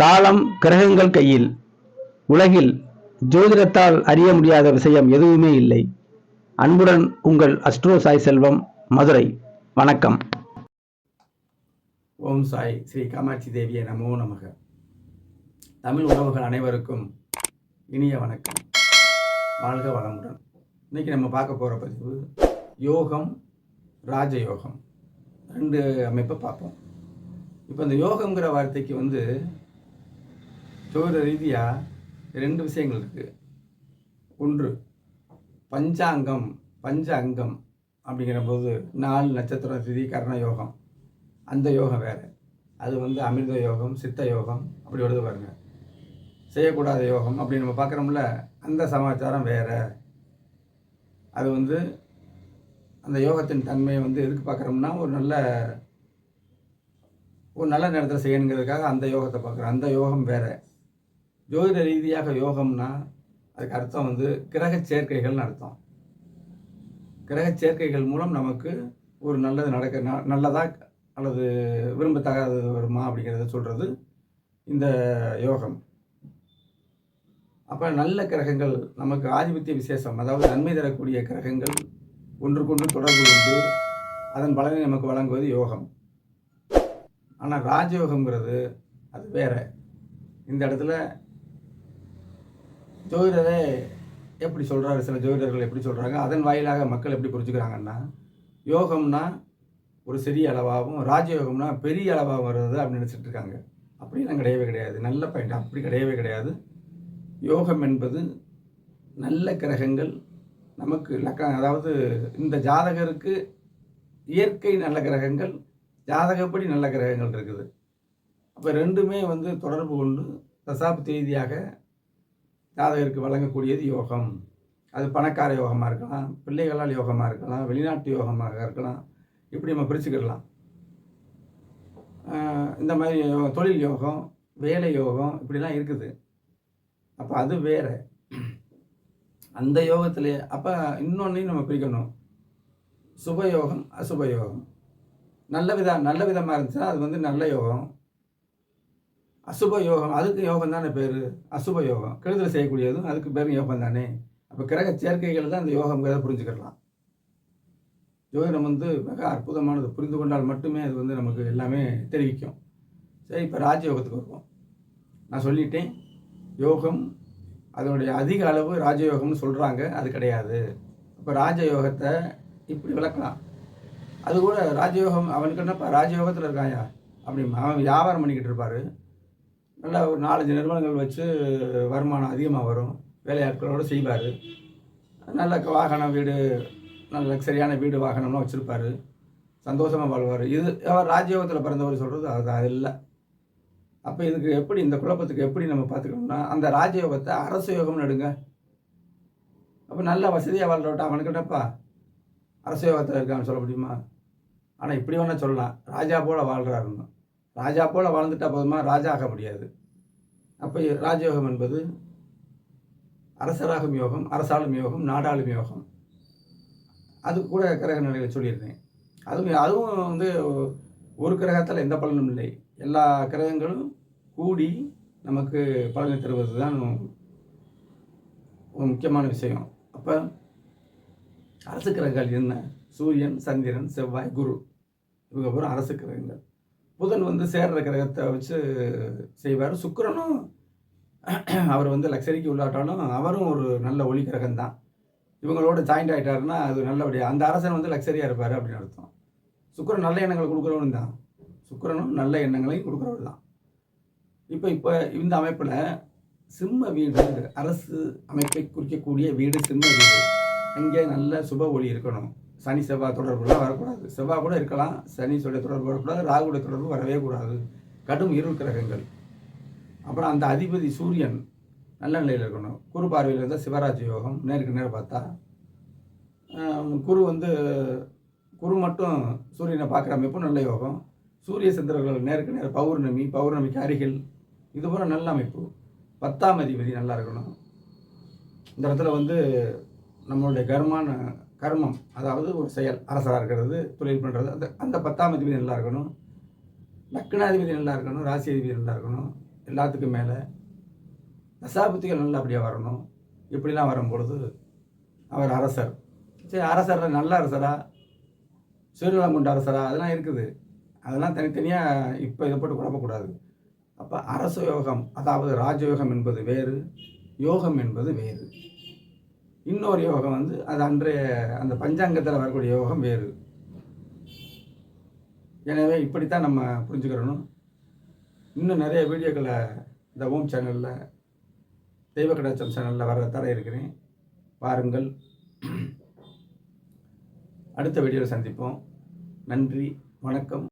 காலம் கிரகங்கள் கையில் உலகில் ஜோதிடத்தால் அறிய முடியாத விஷயம் எதுவுமே இல்லை. அன்புடன் உங்கள் அஸ்ட்ரோ சாய் செல்வம் மதுரை. வணக்கம். ஓம் சாய் ஸ்ரீ காமாட்சி தேவியை நமோ நமக. தமிழ் உறவுகள் அனைவருக்கும் இனிய வணக்கம். வாழ்க வளமுடன். இன்னைக்கு நம்ம பார்க்க போகிற பதிவு யோகம் ராஜயோகம். ரெண்டு அமைப்பை பார்ப்போம். இப்போ இந்த யோகங்கிற வார்த்தைக்கு வந்து ஜோதிட ரீதியாக ரெண்டு விஷயங்கள் இருக்குது ஒன்று பஞ்சாங்கம் பஞ்ச அங்கம் அப்படிங்கிற போது நாலு நட்சத்திரம் திதி கர்ண யோகம். அந்த யோகம் வேறு. அது வந்து அமிர்த யோகம் சித்த யோகம் அப்படி வருது பாருங்கள் செய்யக்கூடாத யோகம் அப்படி நம்ம பார்க்குறோம்ல அந்த சமாச்சாரம் வேறு. அது வந்து அந்த யோகத்தின் தன்மையை வந்து எதுக்கு பார்க்குறோம்னா ஒரு நல்ல ஒரு நல்ல நேரத்தில் செய்யணுங்கிறதுக்காக அந்த யோகத்தை பார்க்குறோம். அந்த யோகம் வேறு. ஜோதிட ரீதியாக யோகம்னா அதுக்கு அர்த்தம் வந்து கிரக சேர்க்கைகள்னு அர்த்தம். கிரக சேர்க்கைகள் மூலம் நமக்கு ஒரு நல்லது நடக்க ந- அல்லது விரும்பத்தகாதது வருமா அப்படிங்கிறத சொல்கிறது இந்த யோகம். அப்போ நல்ல கிரகங்கள் நமக்கு ஆதிபத்திய விசேஷம் அதாவது நன்மை தரக்கூடிய கிரகங்கள் ஒன்றுக்கொன்று தொடர்பு கொண்டு அதன் பலனை நமக்கு வழங்குவது யோகம். ஆனால் ராஜயோகங்கிறது அது வேற. இந்த இடத்துல ஜோதிடரே எப்படி சொல்கிறாரு சில ஜோதிடர்கள் எப்படி சொல்கிறாங்க அதன் வாயிலாக மக்கள் எப்படி புரிஞ்சுக்கிறாங்கன்னா யோகம்னா ஒரு சிறிய அளவாகவும் ராஜயோகம்னா பெரிய அளவாகவும் வருது அப்படின்னு நினச்சிட்டு இருக்காங்க. அப்படிலாம் கிடையவே கிடையாது. நல்ல பாயிண்ட் அப்படி கிடையவே கிடையாது. யோகம் என்பது நல்ல கிரகங்கள் நமக்கு லக்க அதாவது இந்த ஜாதகருக்கு இயற்கை நல்ல கிரகங்கள் ஜாதகப்படி நல்ல கிரகங்கள் இருக்குது. அப்போ ரெண்டுமே வந்து தொடர்பு கொண்டு தசாப்தி ரீதியாக ஜாதகருக்கு வழங்கக்கூடியது யோகம். அது பணக்கார யோகமாக இருக்கலாம் பிள்ளைகளால் யோகமாக இருக்கலாம் வெளிநாட்டு யோகமாக இருக்கலாம். இப்படி நம்ம பிரிச்சுக்கிடலாம். இந்த மாதிரி தொழில் யோகம் வேலை யோகம் இப்படிலாம் இருக்குது. அப்போ அது வேற. அந்த யோகத்திலே அப்போ இன்னொன்னையும் நம்ம பிரிக்கணும். சுபயோகம் அசுபயோகம். நல்ல விதம் நல்ல விதமாக இருந்துச்சுன்னா அது வந்து நல்ல யோகம். அசுப யோகம் அதுக்கு யோகம் தானே பேர்? அசுப யோகம் கெடுதல் செய்யக்கூடியதும் அதுக்கு பேரும் யோகம் தானே? அப்போ கிரக சேர்க்கைகள் தான் அந்த யோகங்கிறத புரிஞ்சுக்கலாம் ஜோதிடம் வந்து மிக அற்புதமானது. புரிந்து கொண்டால் மட்டுமே அது வந்து நமக்கு எல்லாமே தெரிவிக்கும். சரி இப்போ ராஜயோகத்துக்கு வருவோம். நான் சொல்லிட்டேன். யோகம் அதனுடைய அதிக அளவு ராஜயோகம்னு சொல்கிறாங்க அது கிடையாது. இப்போ ராஜயோகத்தை இப்படி விளக்கலாம். அது கூட ராஜயோகம் அவனுக்கு என்னப்பா? ராஜயோகத்தில் இருக்காயா? அப்படி அவன் வியாபாரம் பண்ணிக்கிட்டு இருப்பார். நல்லா ஒரு நாலஞ்சு நிறுவனங்கள் வச்சு வருமானம் அதிகமாக வரும். வேலையாட்களோடு செய்வார். நல்ல வாகனம் வீடு நல்ல லக்ஸரியான வீடு வாகனம்லாம் வச்சுருப்பாரு. சந்தோஷமாக வாழ்வார். இது அவர் ராஜயோகத்தில் பிறந்தவர் சொல்கிறது அது அது இல்லை. அப்போ இதுக்கு எப்படி இந்த குழப்பத்துக்கு எப்படி நம்ம பார்த்துக்கணும்னா அந்த ராஜயோகத்தை அரசு யோகம்னு எடுங்க. அப்போ நல்ல வசதியாக வாழ்றவட்ட அவனுக்கு அரசு யோகத்தில் இருக்கான்னு சொல்ல முடியுமா? ஆனால் இப்படி வேணால் சொல்லலாம். ராஜா போல் வாழ்கிறாருன்னு ராஜா போல் வாழ்ந்துட்டால் போதுமா? ராஜா ஆக முடியாது. அப்போ ராஜயோகம் என்பது அரசராகும் யோகம் அரசாளும் யோகம் நாடாளும் யோகம். அது கூட கிரக நிலையில் சொல்லியிருந்தேன். அதுவும் அதுவும் வந்து ஒரு கிரகத்தில் எந்த பலனும் இல்லை. எல்லா கிரகங்களும் கூடி நமக்கு பலனை தருவது தான் முக்கியமான விஷயம். அப்போ அரசு கிரகங்கள் என்ன? சூரியன் சந்திரன் செவ்வாய் குரு. இவங்க பூரா அரசு கிரகங்கள். புதன் வந்து சேர்ற கிரகத்தை வச்சு செய்வார். சுக்கரனும் அவர் வந்து லக்ஸரிக்கு உள்ளாட்டாலும் அவரும் ஒரு நல்ல ஒளி கிரகம் தான் இவங்களோட ஜாயிண்ட் ஆகிட்டாருன்னா அது நல்லபடியாக அந்த அரசன் வந்து லக்ஸரியாக இருப்பார் அப்படின்னு அர்த்தம். சுக்கரன் நல்ல எண்ணங்கள் கொடுக்குறவனு தான். சுக்கரனும் நல்ல எண்ணங்களையும் கொடுக்குறவர் தான். இப்போ இப்போ இந்த அமைப்பில் சிம்ம வீடு அரசு அமைப்பை குறிக்கக்கூடிய வீடு சிம்ம வீடு. அங்கே நல்ல சுப ஒளி இருக்கணும். சனி செவ்வாய் தொடர்புலாம் வரக்கூடாது. செவ்வாய் கூட இருக்கலாம் சனி சொல்ல தொடர்பு வரக்கூடாது ராகுடைய தொடர்பு வரவே கூடாது. கடும் இருள் கிரகங்கள். அப்புறம் அந்த அதிபதி சூரியன் நல்ல நிலையில் இருக்கணும். குரு பார்வையில் இருந்தால் சிவராஜ் யோகம் நேருக்கு நேரம் பார்த்தா குரு வந்து குரு மட்டும் சூரியனை பார்க்குற அமைப்பும் நல்ல யோகம். சூரிய சந்திரர்கள் நேருக்கு நேரம் பௌர்ணமி பௌர்ணமிக்கு அருகில். இது போல நல்ல அமைப்பு. பத்தாம் அதிபதி நல்லா இருக்கணும். இந்த இடத்துல வந்து நம்மளுடைய கர்மான கர்மம் அதாவது ஒரு செயல் அரசராக இருக்கிறது தொழில் பண்ணுறது அந்த அந்த பத்தாம் அதிபதி நல்லா இருக்கணும். லக்னாதிபதி நல்லா இருக்கணும் ராசி அதிபதி நல்லா இருக்கணும் எல்லாத்துக்கும் மேலே தசாபுத்திகள் நல்லபடியாக வரணும். இப்படிலாம் வரும்பொழுது அவர் அரசர். சரி அரசர் நல்ல அரசரா சூரியநலம் கொண்ட அரசரா அதெல்லாம் இருக்குது. அதெல்லாம் தனித்தனியாக இப்போ இதை போட்டு குழப்பக்கூடாது. அப்போ அரச யோகம் அதாவது ராஜயோகம் என்பது வேறு யோகம் என்பது வேறு. இன்னொரு யோகம் வந்து அது அன்றைய அந்த பஞ்சாங்கத்தில் வரக்கூடிய யோகம் வேறு. எனவே இப்படித்தான் நம்ம புரிஞ்சுக்கிறணும். இன்னும் நிறைய வீடியோக்களை இந்த ஓம் சேனலில் தெய்வ கடாச்சம் சேனலில் வர தர இருக்கிறேன். பாருங்கள் அடுத்த வீடியோவில் சந்திப்போம். நன்றி. வணக்கம்.